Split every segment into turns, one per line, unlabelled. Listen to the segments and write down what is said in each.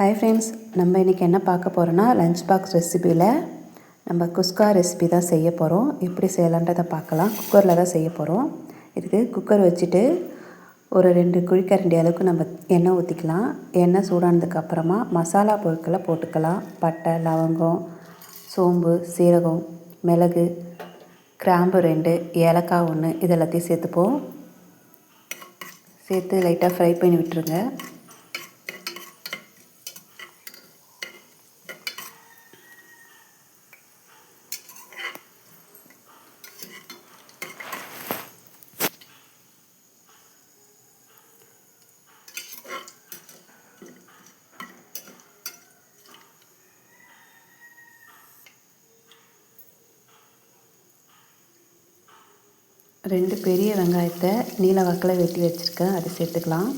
Hi friends நம்ம இன்றைக்கி என்ன பார்க்க போகிறோன்னா லஞ்ச் பாக்ஸ் ரெசிபியில் நம்ம குஸ்கா ரெசிபி தான் செய்ய போகிறோம் எப்படி செய்யலான்றதை பார்க்கலாம். குக்கரில் தான் செய்ய போகிறோம் இதுக்கு குக்கர் வச்சுட்டு ஒரு ரெண்டு குழிக்கரண்டி அளவுக்கு நம்ம எண்ணெய் ஊற்றிக்கலாம் எண்ணெய் சூடானதுக்கப்புறமா மசாலா பொருட்களை போட்டுக்கலாம். பட்டை லவங்கம் சோம்பு சீரகம் மிளகு கிராம்பு ரெண்டு ஏலக்காய் ஒன்று இது எல்லாத்தையும் சேர்த்துப்போம். சேர்த்து லைட்டாக ஃப்ரை பண்ணி விட்டுருங்க. ரெண்டு பெரிய வெங்காயத்தை நீல வாக்கில் வெட்டி வச்சுருக்கேன். அதை சேர்த்துக்கலாம்.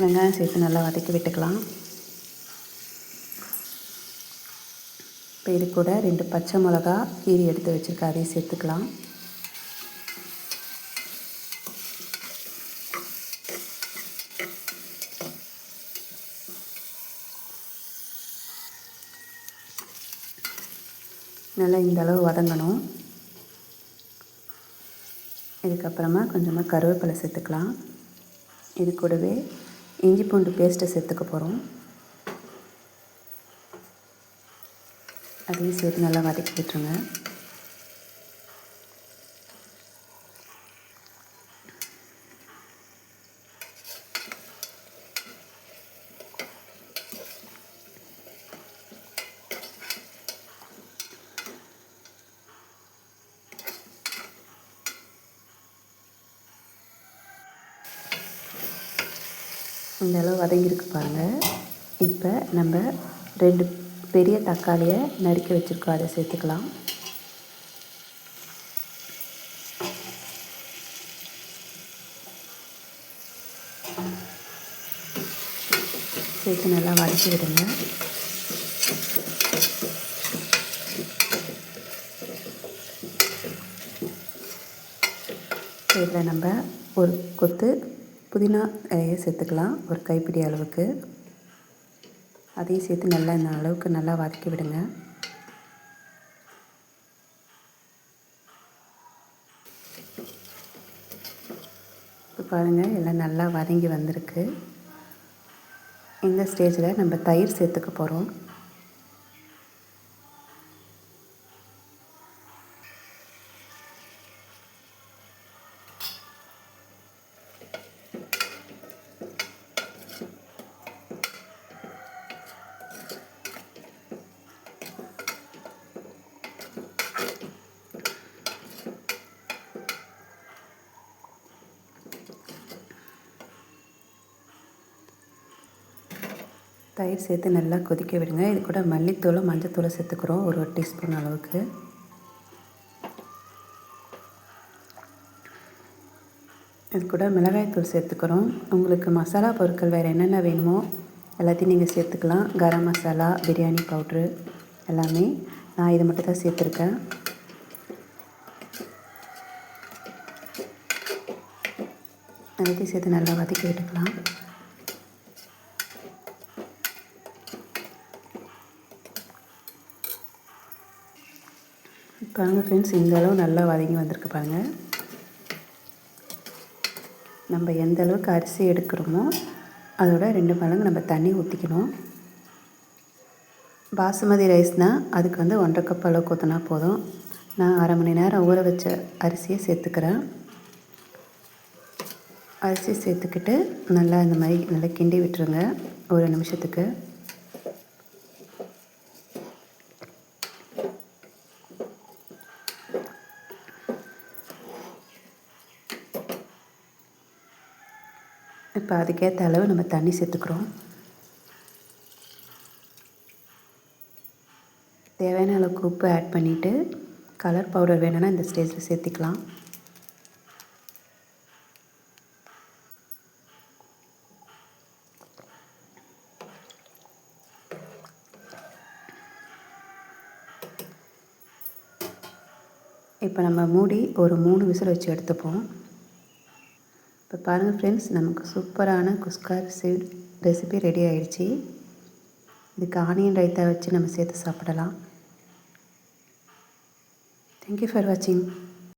வெங்காயம் சேர்த்து நல்லா வதக்கி விட்டுக்கலாம். இப்போ இது கூட ரெண்டு பச்சை மிளகா கீரி எடுத்து வச்சுருக்கேன். அதையும் சேர்த்துக்கலாம். நல்லா இந்த அளவு வதங்கணும். இதுக்கப்புறமா கொஞ்சமாக கருவேப்பிலை சேர்த்துக்கலாம். இது கூடவே இஞ்சி பூண்டு பேஸ்ட்டை சேர்த்துக்க போகிறோம் அதையும் சேர்த்து நல்லா வதக்கி விட்டுருங்க. இந்த அளவு வதங்கியிருக்கு பாருங்கள் இப்போ நம்ம ரெண்டு பெரிய தக்காளியை நறுக்கி வச்சுருக்கோம். அதை சேர்த்துக்கலாம். சேர்த்து நல்லா வதக்கி விடுங்க. இதில் நம்ம ஒரு கொத்து புதினா இலையை சேர்த்துக்கலாம். ஒரு கைப்பிடி அளவுக்கு. அதையும் சேர்த்து நல்லா இந்த அளவுக்கு நல்லா வதக்கி விடுங்க. இப்போ பாருங்கள் எல்லாம் நல்லா வதங்கி வந்திருக்கு. இந்த ஸ்டேஜில் நம்ம தயிர் சேர்த்துக்க போகிறோம் தயிர் சேர்த்து நல்லா கொதிக்க விடுங்க. இது கூட மல்லித்தூளும் மஞ்சத்தூளும் சேர்த்துக்கிறோம். ஒரு ஒரு டீஸ்பூன் அளவுக்கு. இது கூட மிளகாய்த்தூள் சேர்த்துக்கிறோம். உங்களுக்கு மசாலா பொருட்கள் வேறு என்னென்ன வேணுமோ எல்லாத்தையும் நீங்கள் சேர்த்துக்கலாம். கரம் மசாலா பிரியாணி பவுட்ரு எல்லாமே நான் இதை மட்டும் தான் சேர்த்துருக்கேன். எல்லாத்தையும் சேர்த்து நல்லா வதக்கி விட்டுக்கலாம். பாருங்கள் ஃப்ரெண்ட்ஸ் இந்த அளவு நல்லா வதங்கி வந்திருக்கு பாருங்கள் நம்ம எந்த அளவுக்கு அரிசி எடுக்கிறோமோ அதோட ரெண்டு மடங்கு நம்ம தண்ணி ஊற்றிக்கணும் பாசுமதி ரைஸ்னால் அதுக்கு வந்து ஒன்றரை கப் அளவுக்கு ஊற்றினா போதும். நான் அரை மணி நேரம் ஊற வச்ச அரிசியை சேர்த்துக்கிறேன். அரிசி சேர்த்துக்கிட்டு நல்லா இந்த மாதிரி நல்லா கிண்டி விட்டுருங்க ஒரு நிமிஷத்துக்கு. இப்போ அதுக்கேற்ற அளவு நம்ம தண்ணி சேர்த்துக்கிறோம். தேவையான அளவுக்கு உப்பு ஆட் பண்ணிவிட்டு கலர் பவுடர் வேணும்னா இந்த ஸ்டேஜில் சேர்த்திக்கலாம். இப்போ நம்ம மூடி ஒரு மூணு விசில் வச்சு எடுத்துப்போம். இப்போ பாருங்கள் ஃப்ரெண்ட்ஸ் நமக்கு சூப்பரான குஸ்கா சீட் ரெசிபி ரெடி ஆயிடுச்சு. இதுக்கு ஆனியன் ரைத்தா வச்சு நம்ம சேர்த்து சாப்பிடலாம். தேங்க்யூ ஃபார் வாட்சிங்